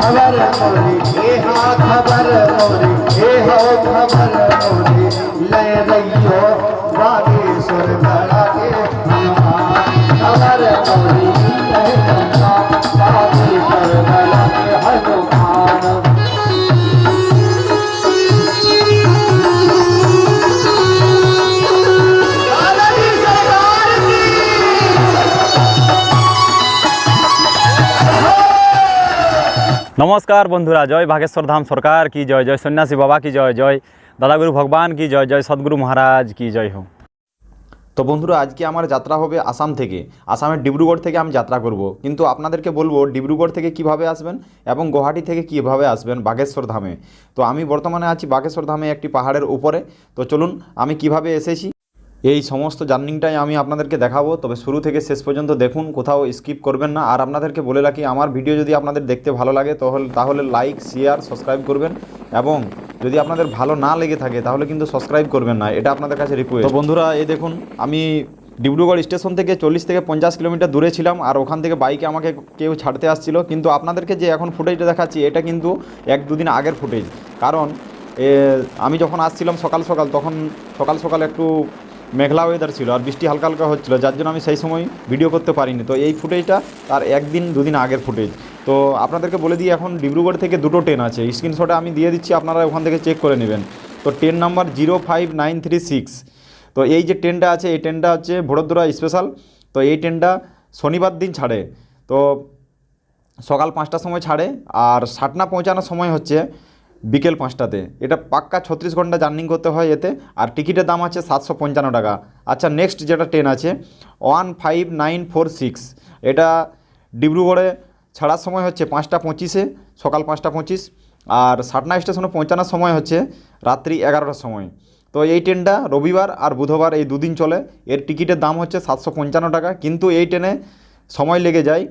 खबर मोरी हा खबर मोरी हे हो खबर নমস্কার বন্ধুরা, জয় ভাগেশ্বর ধাম সরকার, কি জয় জয় সন্ন্যাসী বাবা, কি জয় জয় দাদাগুরু ভগবান, কি জয় জয় সদ্গুরু মহারাজ, কি জয় হোক। তো বন্ধুরা, আজকে আমার যাত্রা হবে আসাম থেকে। আসামের ডিব্রুগড় থেকে আমি যাত্রা করব। কিন্তু আপনাদেরকে বলব, ডিব্রুগড় থেকে কীভাবে আসবেন এবং গুয়াহাটি থেকে কীভাবে আসবেন বাগেশ্বর ধামে? তো আমি বর্তমানে আছি বাগেশ্বর ধামে একটি পাহাড়ের উপরে। তো চলুন, আমি কীভাবে এসেছি এই সমস্ত জার্নিংটাই আমি আপনাদেরকে দেখাবো। তবে শুরু থেকে শেষ পর্যন্ত দেখুন, কোথাও স্কিপ করবেন না। আর আপনাদেরকে বলে রাখি, আমার ভিডিও যদি আপনাদের দেখতে ভালো লাগে, তাহলে তাহলে লাইক শেয়ার সাবস্ক্রাইব করবেন। এবং যদি আপনাদের ভালো না লেগে থাকে, তাহলে কিন্তু সাবস্ক্রাইব করবেন না। এটা আপনাদের কাছে রিকোয়েস্ট তো বন্ধুরা, এই দেখুন, আমি ডিব্রুগড় স্টেশন থেকে চল্লিশ থেকে পঞ্চাশ কিলোমিটার দূরে ছিলাম, আর ওখান থেকে বাইকে আমাকে কেউ ছাড়তে আসছিল। কিন্তু আপনাদেরকে যে এখন ফুটেজটা দেখাচ্ছি, এটা কিন্তু এক দুদিন আগের ফুটেজ কারণ আমি যখন আসছিলাম সকাল সকাল, তখন সকাল সকাল একটু মেঘলা ওয়েদার ছিল আর বৃষ্টি হালকা হালকা হচ্ছিল, যার জন্য আমি সেই সময় ভিডিও করতে পারিনি। তো এই ফুটেজটা তার একদিন, দুদিন আগের ফুটেজ তো আপনাদেরকে বলে দিই, এখন ডিব্রুগড় থেকে দুটো ট্রেন আছে। স্ক্রিনশটে আমি দিয়ে দিচ্ছি, আপনারা ওখান থেকে চেক করে নেবেন। তো train number zero five nine three six তো এই যে ট্রেনটা আছে, এই ট্রেনটা হচ্ছে ভোরদ্দরা স্পেশাল তো এই ট্রেনটা শনিবার দিন ছাড়ে। তো সকাল পাঁচটার সময় ছাড়ে, আর সাটনা পৌঁছানোর সময় হচ্ছে বিকেল পাঁচটাতে। এটা পাক্কা ছত্রিশ ঘণ্টা জার্নিং করতে হয় এতে, আর টিকিটের দাম আছে সাতশো পঞ্চান্ন টাকা। আচ্ছা নেক্সট যেটা ট্রেন আছে one five nine four six এটা ডিব্রুগড়ে ছাড়ার সময় হচ্ছে পাঁচটা পঁচিশে, সকাল পাঁচটা পঁচিশ, আর সাটনা স্টেশনে পৌঁছানোর সময় হচ্ছে রাত্রি এগারোটার সময়। তো এই ট্রেনটা রবিবার আর বুধবার এই দুদিন চলে। এর টিকিটের দাম হচ্ছে সাতশো পঞ্চান্ন টাকা, কিন্তু এই ট্রেনে সময় লেগে যায়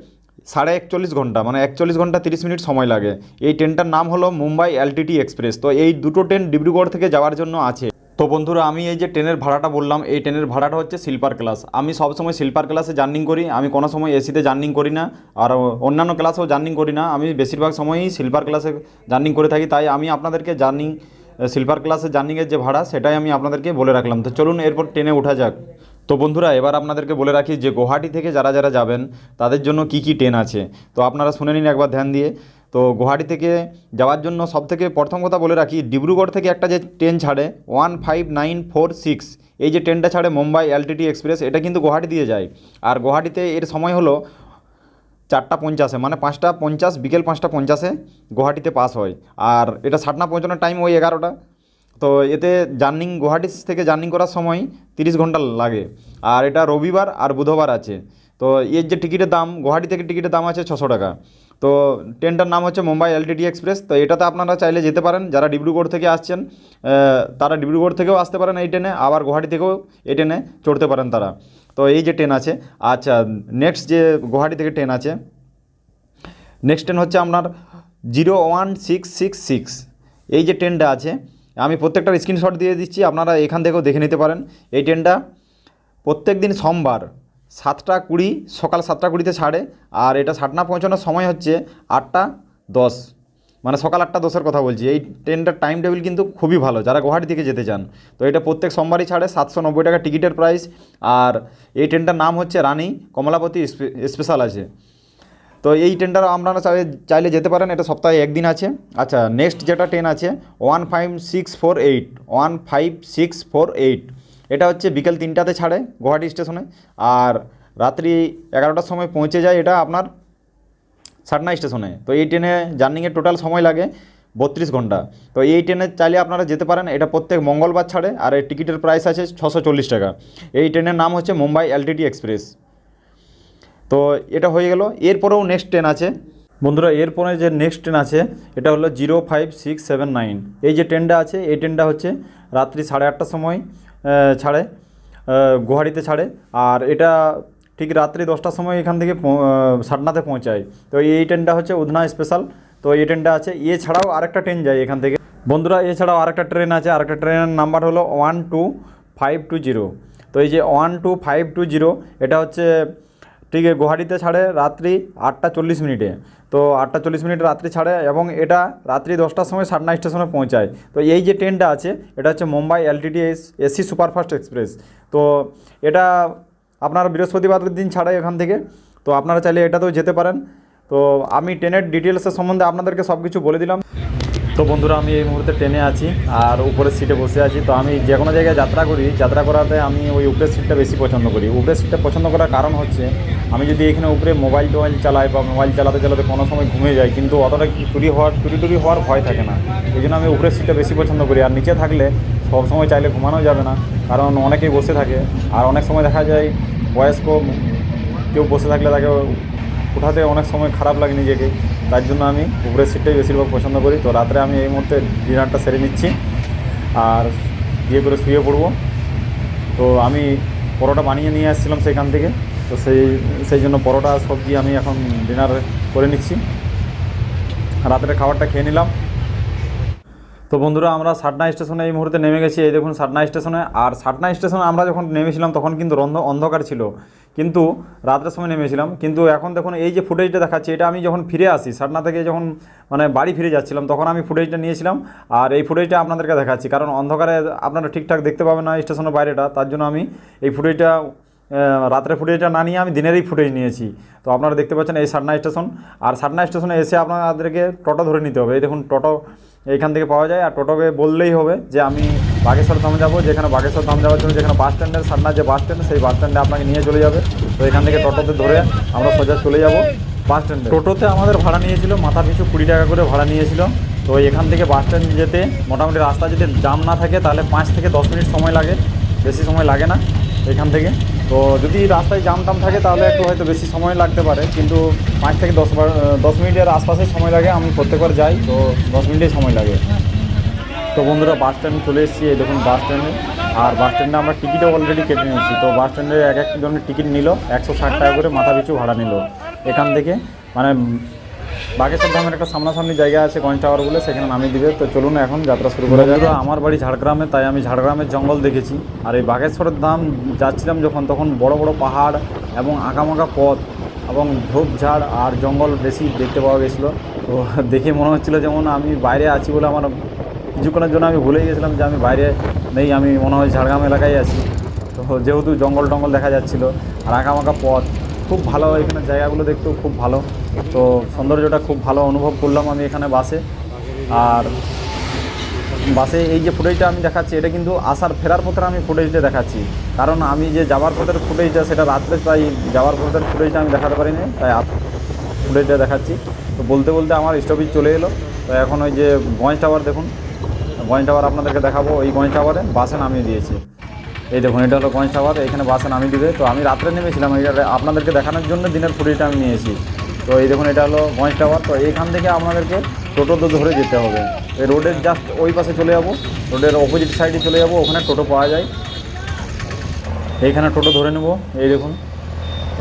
সাড়ে একচল্লিশ ঘণ্টা মানে একচল্লিশ ঘণ্টা তিরিশ মিনিট সময় লাগে। এই ট্রেনটার নাম হলো মুম্বাই এলটিটি এক্সপ্রেস। তো এই দুটো ট্রেন ডিব্রুগড় থেকে যাওয়ার জন্য আছে। তো বন্ধুরা, আমি এই যে ট্রেনের ভাড়াটা বললাম, এই ট্রেনের ভাড়াটা হচ্ছে স্লিপার ক্লাস। আমি সবসময় স্লিপার ক্লাসে জার্নিং করি, আমি কোনো সময় এসিতে জার্নিং করি না, আর অন্যান্য ক্লাসেও জার্নিং করি না। আমি বেশিরভাগ সময়ই স্লিপার ক্লাসে জার্নিং করে থাকি, তাই আমি আপনাদেরকে জার্নিং স্লিপার ক্লাসে জার্নিংয়ের যে ভাড়া, সেটাই আমি আপনাদেরকে বলে রাখলাম। তো চলুন এরপর ট্রেনে ওঠা যাক। তো বন্ধুরা, এবার আপনাদেরকে বলে রাখি যে গুয়াহাটি থেকে যারা যারা যাবেন, তাদের জন্য কি কি ট্রেন আছে? তো আপনারা শুনে নিন একবার ধ্যান দিয়ে। তো গুয়াহাটি থেকে যাওয়ার জন্য সব থেকে প্রথম কথা বলে রাখি, ডিব্রুগড় থেকে একটা যে ট্রেন ছাড়ে, one five nine four six, এই যে ট্রেনটা ছাড়ে মুম্বাই এলটিটি এক্সপ্রেস, এটা কিন্তু গুয়াহাটি দিয়ে যায়। আর গুয়াহাটিতে এর সময় হলো চারটা পঞ্চাশে মানে পাঁচটা পঞ্চাশ, বিকেল পাঁচটা পঞ্চাশে গুয়াহাটিতে পাস হয়। আর এটা সাটনা পৌঁছানোর টাইম ওই এগারোটা। তো এতে জার্নিং, গুয়াহাটি থেকে জার্নিং করার সময় তিরিশ ঘণ্টা লাগে। আর এটা রবিবার আর বুধবার আছে। তো এর যে টিকিটের দাম, গুয়াহাটি থেকে টিকিটের দাম আছে ছশো টাকা। তো ট্রেনটার নাম হচ্ছে মুম্বাই এলটিটি এক্সপ্রেস। তো এটাতে আপনারা চাইলে যেতে পারেন। যারা ডিব্রুগড় থেকে আসছেন তারা ডিব্রুগড় থেকেও আসতে পারেন এই ট্রেনে। আবার গুয়াহাটি থেকেও এই ট্রেনে চড়তে পারেন তারা। তো এই যে ট্রেন আছে আচ্ছা নেক্সট যে গুয়াহাটি থেকে ট্রেন আছে নেক্সট ট্রেন হচ্ছে আপনার zero one six six six. এই যে ট্রেনটা আছে আমি প্রত্যেকটার স্ক্রিনশট দিয়ে দিচ্ছি, আপনারা এখান থেকেও দেখে নিতে পারেন। এই ট্রেনটা প্রত্যেক দিন সোমবার সাতটা কুড়ি, সকাল সাতটা কুড়িতে ছাড়ে, আর এটা সাটনা পৌঁছানোর সময় হচ্ছে আটটা দশ। মানে সকাল আটটা দশের কথা বলছি। এই ট্রেনটার টাইম টেবিল কিন্তু খুবই ভালো, যারা গুয়াহাটি থেকে যেতে চান। তো এটা প্রত্যেক সোমবারই ছাড়ে, সাতশো নব্বই টাকা টিকিটের প্রাইস আর এই ট্রেনটার নাম হচ্ছে রানী কমলাপতি স্পেশাল আছে। তো এই ট্রেনটা আপনারা চাইলে চাইলে যেতে পারেন, এটা সপ্তাহে একদিন আছে। আচ্ছা নেক্সট যেটা ট্রেন আছে one five six four eight one five six four eight এটা হচ্ছে বিকেল তিনটাতে ছাড়ে গুয়াহাটি স্টেশনে, আর রাত্রি এগারোটার সময় পৌঁছে যায় এটা আপনার সাটনা স্টেশনে। তো এই ট্রেনে জার্নিংয়ের টোটাল সময় লাগে বত্রিশ ঘণ্টা। তো এই ট্রেনে চাইলে আপনারা যেতে পারেন, এটা প্রত্যেক মঙ্গলবার ছাড়ে, আর এই টিকিটের প্রাইস আছে ছশো টাকা। এই ট্রেনের নাম হচ্ছে মুম্বাই এলটিটি এক্সপ্রেস। তো এটা হয়ে গেল। এরপরেও নেক্সট ট্রেন আছে। বন্ধুরা, এরপরে যে নেক্সট ট্রেন আছে, এটা হলো zero five six seven nine এই যে ট্রেনটা আছে, এই ট্রেনটা হচ্ছে রাত্রি সাড়ে আটটার সময় ছাড়ে গুয়াহাটিতে ছাড়ে। আর এটা ঠিক রাত্রি দশটার সময় এখান থেকে সাটনাতে পৌঁছায়। তো এই ট্রেনটা হচ্ছে উধনা স্পেশাল তো এই ট্রেনটা আছে। এছাড়াও আরেকটা ট্রেন যায় এখান থেকে। বন্ধুরা, এছাড়াও আরেকটা ট্রেন আছে। আরেকটা ট্রেনের নাম্বার হলো one two five two zero তো এই যে one two five two zero এটা হচ্ছে ঠিক গুয়াহাটিতে ছাড়ে রাত্রি আটটা চল্লিশ মিনিটে। তো আটটা চল্লিশ মিনিটে রাত্রি ছাড়ে এবং এটা রাত্রি দশটার সময় সাতনা স্টেশনে পৌঁছায়। তো এই যে ট্রেনটা আছে, এটা হচ্ছে Mumbai LTT AC superfast express. তো এটা আপনারা বৃহস্পতিবারের দিন ছাড়ে এখান থেকে। তো আপনারা চাইলে এটাতেও যেতে পারেন। তো আমি ট্রেনের ডিটেলসের সম্বন্ধে আপনাদেরকে সব কিছু বলে দিলাম। তো বন্ধুরা, আমি এই মুহূর্তে ট্রেনে আছি আর উপরের সিটে বসে আছি। তো আমি যে কোনো জায়গায় যাত্রা করি, যাত্রা করাতে আমি ওই উপরের সিটটা বেশি পছন্দ করি। উপরের সিটটা পছন্দ করার কারণ হচ্ছে, আমি যদি এখানে উপরে মোবাইল টোবাইল চালাই বা মোবাইল চালাতে চালাতে কোনো সময় ঘুমিয়ে যাই, কিন্তু অতটা চুরি হওয়ার, চুরি টুরি হওয়ার ভয় থাকে না। এই জন্য আমি উপরের সিটটা বেশি পছন্দ করি। আর নিচে থাকলে সব সময় চাইলে ঘুমানো যাবে না, কারণ অনেকেই বসে থাকে। আর অনেক সময় দেখা যায়, বয়স্ক কেউ বসে থাকলে তাকে উঠাতে অনেক সময় খারাপ লাগে নিজেকে। তার জন্য আমি উপরের সিটটাই বেশিরভাগ পছন্দ করি। তো রাত্রে আমি এই মুহূর্তে ডিনারটা সেরে নিচ্ছি আর ইয়ে করে শুয়ে পড়ব। তো আমি পরোটা বানিয়ে নিয়ে আসছিলাম সেখান থেকে। তো সেই সেই জন্য পরোটা, সবজি আমি এখন ডিনার করে নিচ্ছি। রাতের খাবারটা খেয়ে নিলাম। তো বন্ধুরা, আমরা সাটনা স্টেশনে এই মুহূর্তে নেমে গেছি। এই দেখুন, সাটনা স্টেশনে। আর সাটনা স্টেশনে আমরা যখন নেমেছিলাম, তখন কিন্তু রন্ধ অন্ধকার ছিল। কিন্তু রাত্রের সময় নেমেছিলাম। কিন্তু এখন দেখুন, এই যে ফুটেজটা দেখাচ্ছে, এটা আমি যখন ফিরে আসি, সাটনা থেকে যখন মানে বাড়ি ফিরে যাচ্ছিলাম, তখন আমি ফুটেজটা নিয়েছিলাম। আর এই ফুটেজটা আপনাদেরকে দেখাচ্ছি। কারণ অন্ধকারে আপনারা ঠিকঠাক দেখতে পাবেন না স্টেশনের বাইরেটা। তার জন্য আমি এই ফুটেজটা রাত্রে ফুটেজটা না নিয়ে আমি দিনেরই ফুটেজ নিয়েছি। তো আপনারা দেখতে পাচ্ছেন এই সাটনা স্টেশন। আর সাটনা স্টেশনে এসে আপনাদেরকে টোটো ধরে নিতে হবে। এই দেখুন, টোটো এইখান থেকে পাওয়া যায়। আর টোটোকে বললেই হবে যে আমি বাগেশ্বর ধাম যাব। যেখানে বাগেশ্বর ধাম যাওয়ার জন্য যেখানে বাস স্ট্যান্ডের সাটনার যে বাস স্ট্যান্ড সেই বাস স্ট্যান্ডে আপনাকে নিয়ে চলে যাবে। তো এখান থেকে টোটোতে ধরে আমরা সোজা চলে যাব বাস স্ট্যান্ডে টোটোতে আমাদের ভাড়া নিয়েছিল, মাথা পিছু কুড়ি টাকা করে ভাড়া নিয়েছিল। তো এখান থেকে বাস স্ট্যান্ড যেতে, মোটামুটি রাস্তা যদি জাম না থাকে, তাহলে পাঁচ থেকে দশ মিনিট সময় লাগে। বেশি সময় লাগে না। এখান থেকে। তো যদি রাস্তায় জাম টাম থাকে তাহলে একটু হয়তো বেশি সময় লাগতে পারে। কিন্তু পাঁচ থেকে দশ বার দশ মিনিটের আশপাশে সময় লাগে, আমি প্রত্যেকবার যাই, তো দশ মিনিটেই সময় লাগে। তো বন্ধুরা বাস স্ট্যান্ড চলে এসেছি, এই দেখুন বাস স্ট্যান্ডে আর বাস স্ট্যান্ডে আমরা টিকিটও অলরেডি কেটে নিয়েছি। তো বাস স্ট্যান্ডে এক এক জনের টিকিট নিল, একশো ষাট টাকা করে মাথা পিছু ভাড়া নিল। এখান থেকে মানে বাগেশ্বর ধামের একটা সামনাসামনি জায়গা আছে গঞ্জ টাওয়ার বলে, সেখানে নামিয়ে দিবে। তো চলুন এখন যাত্রা শুরু করা যাবে আমার বাড়ি ঝাড়গ্রামে, তাই আমি ঝাড়গ্রামের জঙ্গল দেখেছি। আর এই বাগেশ্বরের ধাম যাচ্ছিলাম যখন, তখন বড় বড় পাহাড় এবং আঁকামাঁকা পথ এবং ঝোপঝাড় আর জঙ্গল বেশি দেখতে পাওয়া গেছিল। তো দেখে মনে হচ্ছিল যেমন আমি বাইরে আছি বলে আমার কিছুক্ষণের জন্য আমি ভুলে গেছিলাম যে আমি বাইরে নেই, আমি মনে হয় ঝাড়গ্রাম এলাকায় আছি। তো যেহেতু জঙ্গল টঙ্গল দেখা যাচ্ছিল, আর আঁকামাঁকা পথ, খুব ভালো এখানে জায়গাগুলো দেখতেও খুব ভালো। তো সৌন্দর্যটা খুব ভালো অনুভব করলাম আমি এখানে বাসে। আর বাসে এই যে ফুটেজটা আমি দেখাচ্ছি, এটা কিন্তু আসার ফেরার পথে আমি ফুটেজটা দেখাচ্ছি। কারণ আমি যে যাওয়ার পথের ফুটেজটা, সেটা রাত্রে তাই যাওয়ার পথের ফুটেজটা আমি দেখাতে পারিনি, তাই ফুটেজটা দেখাচ্ছি। তো বলতে বলতে আমার স্টপেজ চলে এলো। তো এখন ওই যে গঞ্জ টাওয়ার দেখুন গঞ্জ টাওয়ার আপনাদেরকে দেখাবো। এই গঞ্জ টাওয়ারে বাসে নামিয়ে দিয়েছি। এই দেখুন, এটা হলো গঞ্জ টাওয়ার, এখানে বাসে নামিয়ে দিবে। তো আমি রাত্রে নেমেছিলাম এটা আপনাদেরকে দেখানোর জন্য দিনের ফুটেজটা আমি নিয়েছি। তো এই দেখুন, এটা হলো গঞ্জ টাওয়ার। তো এইখান থেকে আপনাদেরকে টোটো তো ধরে যেতে হবে। এই রোডের জাস্ট ওই পাশে চলে যাব। রোডের অপোজিট সাইডে চলে যাব, ওখানে টোটো পাওয়া যায়। এইখানে টোটো ধরে নেব। এই দেখুন,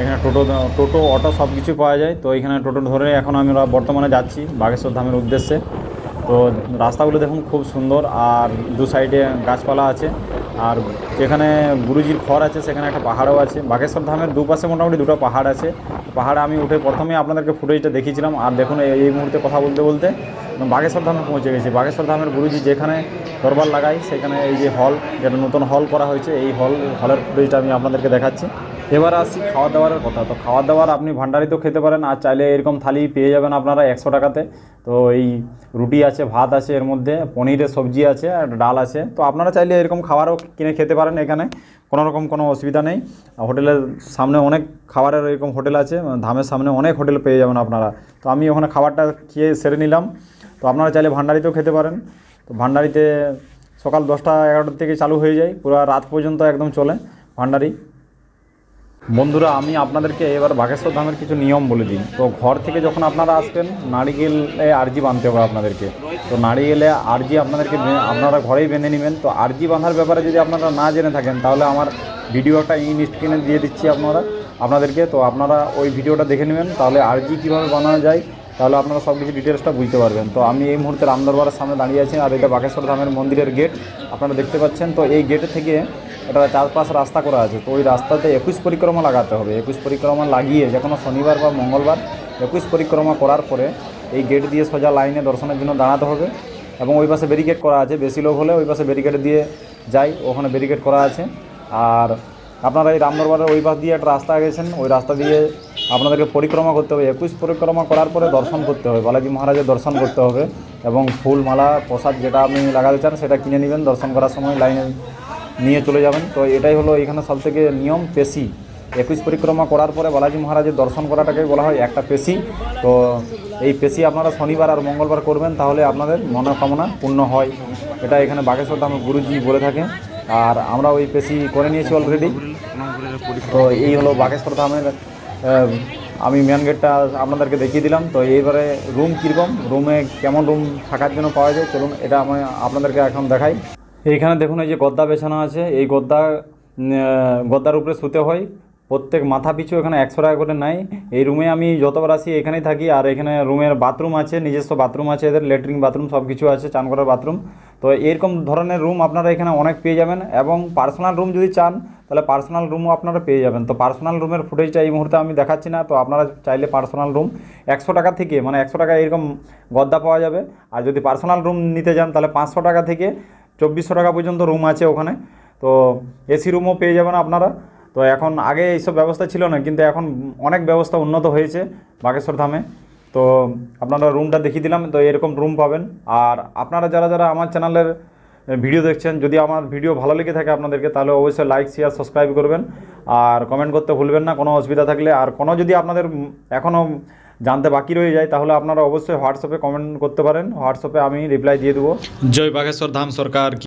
এখানে টোটো টোটো, অটো সব কিছু পাওয়া যায়। তো এখানে টোটো ধরে এখন আমরা বর্তমানে যাচ্ছি বাগেশ্বর ধামের উদ্দেশ্যে। তো রাস্তাগুলো দেখুন খুব সুন্দর, আর দু সাইডে গাছপালা আছে। আর যেখানে গুরুজির ঘর আছে, সেখানে একটা পাহাড়ও আছে। বাঘেশ্বর ধামের দুপাশে মোটামুটি দুটো পাহাড় আছে। পাহাড়ে আমি উঠে প্রথমে আপনাদেরকে ফুটেজটা দেখিয়েছিলাম। আর দেখুন, এই মুহূর্তে কথা বলতে বলতে বাঘেশ্বর ধামে পৌঁছে গেছি। বাঘেশ্বর ধামের গুরুজি যেখানে দরবার লাগাই, সেখানে এই যে হল যেটা নতুন হল করা হয়েছে, এই হল হলের ফুটেজটা আমি আপনাদেরকে দেখাচ্ছি। এবার আসছি খাওয়া দাওয়ার কথা। তো খাওয়া দাওয়ার আপনি ভান্ডারিতেও খেতে পারেন, আর চাইলে এরকম থালি পেয়ে যাবেন আপনারা একশো টাকাতে। তো এই রুটি আছে, ভাত আছে এর মধ্যে, পনিরের সবজি আছে, আর ডাল আছে। তো আপনারা চাইলে এরকম খাবারও কিনে খেতে পারেন এখানে, কোনো রকম কোনো অসুবিধা নেই। হোটেলের সামনে অনেক খাবারের এরকম হোটেল আছে ধামের সামনে অনেক হোটেল পেয়ে যাবেন আপনারা। তো আমি ওখানে খাবারটা খেয়ে সেরে নিলাম। তো আপনারা চাইলে ভান্ডারিতেও খেতে পারেন। তো ভান্ডারিতে সকাল দশটা এগারোটার থেকে চালু হয়ে যায়, পুরো রাত পর্যন্ত একদম চলে ভান্ডারি। বন্ধুরা, আমি আপনাদেরকে এবার বাগেশ্বর ধামের কিছু নিয়ম বলে দিই। তো ঘর থেকে যখন আপনারা আসবেন, নারিকেলে আরজি বাঁধতে হবে আপনাদেরকে। তো নারিকেলে আরজি আপনাদেরকে আপনারা ঘরেই বেঁধে নেবেন। তো আরজি বাঁধার ব্যাপারে যদি আপনারা না জেনে থাকেন, তাহলে আমার ভিডিওটা ইন স্ক্রিনে দিয়ে দিচ্ছি আপনারা, আপনাদেরকে। তো আপনারা ওই ভিডিওটা দেখে নেবেন, তাহলে আরজি কীভাবে বানানো যায়, তাহলে আপনারা সব কিছু ডিটেলসটা বুঝতে পারবেন। তো আমি এই মুহূর্তে রামদরবারের সামনে দাঁড়িয়ে আছি, আর এটা বাগেশ্বর ধামের মন্দিরের গেট আপনারা দেখতে পাচ্ছেন। তো এই গেটে থেকে এটা চারপাশ রাস্তা করা আছে, তো ওই রাস্তাতে একুশ পরিক্রমা লাগাতে হবে। একুশ পরিক্রমা লাগিয়ে যে কোনো শনিবার বা মঙ্গলবার একুশ পরিক্রমা করার পরে এই গেট দিয়ে সোজা লাইনে দর্শনের জন্য দাঁড়াতে হবে এবং ওই পাশে ব্যারিকেড করা আছে। বেশি লোক হলে ওই পাশে ব্যারিকেড দিয়ে যাই, ওখানে ব্যারিকেড করা আছে। আর আপনারা এই রামদরবারের ওই পাশ দিয়ে একটা রাস্তা গেছেন, ওই রাস্তা দিয়ে আপনাদেরকে পরিক্রমা করতে হবে। একুশ পরিক্রমা করার পরে দর্শন করতে হবে। বালাজি মহারাজের দর্শন করতে হবে এবং ফুল মালা প্রসাদ যেটা আপনি লাগাতে চান সেটা কিনে নেবেন। দর্শন করার সময় লাইনে নিয়ে চলে যাবেন। তো এটাই হলো এখানে সবথেকে নিয়ম, পেশি। একুশ পরিক্রমা করার পরে বালাজি মহারাজের দর্শন করাটাকে বলা হয় একটা পেশি। তো এই পেশি আপনারা শনিবার আর মঙ্গলবার করবেন, তাহলে আপনাদের মনোকামনা পূর্ণ হয়। এটা এখানে বাগেশ্বর ধাম গুরুজি বলে থাকে আর আমরা ওই পেশি করে নিয়েছি অলরেডি তো এই হলো বাগেশ্বর ধামের আমি মেন গেটটা আপনাদেরকে দেখিয়ে দিলাম। তো এইবারে রুম কীরকম? রুমে কেমন রুম থাকার জন্য পাওয়া যায়? চলুন, এটা আমি আপনাদেরকে এখন দেখাই। এইখানে দেখুন এই যে গদ্দা বেছানো আছে, এই গদ্দা গদ্দার উপরে শুতে হয়। প্রত্যেক মাথা পিছু এখানে একশো টাকা করে নেয়। এই রুমে আমি যতবার আসি এখানেই থাকি, আর এখানে রুমের বাথরুম আছে, নিজস্ব বাথরুম আছে এদের লেট্রিন বাথরুম সব কিছু আছে, চান করার বাথরুম তো এরকম ধরনের রুম আপনারা এখানে অনেক পেয়ে যাবেন এবং পার্সোনাল রুম যদি চান, তাহলে পার্সোনাল রুমও আপনারা পেয়ে যাবেন। তো পার্সোনাল রুমের ফুটেজটা এই মুহূর্তে আমি দেখাচ্ছি না, তো আপনারা চাইলে পার্সোনাল রুম একশো টাকা থেকে মানে একশো টাকা এরকম গদ্দা পাওয়া যাবে। আর যদি পার্সোনাল রুম নিতে যান, তাহলে পাঁচশো টাকা থেকে চব্বিশশো টাকা পর্যন্ত রুম আছে ওখানে। তো এসি রুমও পেয়ে যাবেন আপনারা। তো এখন আগে এইসব ব্যবস্থা ছিল না, কিন্তু এখন অনেক ব্যবস্থা উন্নত হয়েছে বাগেশ্বর ধামে। তো আপনারা রুমটা দেখিয়ে দিলাম, তো এরকম রুম পাবেন। আর আপনারা যারা যারা আমার চ্যানেলের ভিডিও দেখছেন, যদি আমার ভিডিও ভালো লেগে থাকে আপনাদেরকে, তাহলে অবশ্যই লাইক শেয়ার সাবস্ক্রাইব করবেন। আর কমেন্ট করতে ভুলবেন না, কোনো অসুবিধা থাকলে। আর কোনো যদি আপনাদের এখনও জানতে বাকি রয়ে যায়, তাহলে আপনারা অবশ্যই হোয়াটসঅ্যাপে কমেন্ট করতে পারেন। হোয়াটসঅ্যাপে আমি রিপ্লাই দিয়ে দেবো। জয় বাঘেশ্বর ধাম সরকার।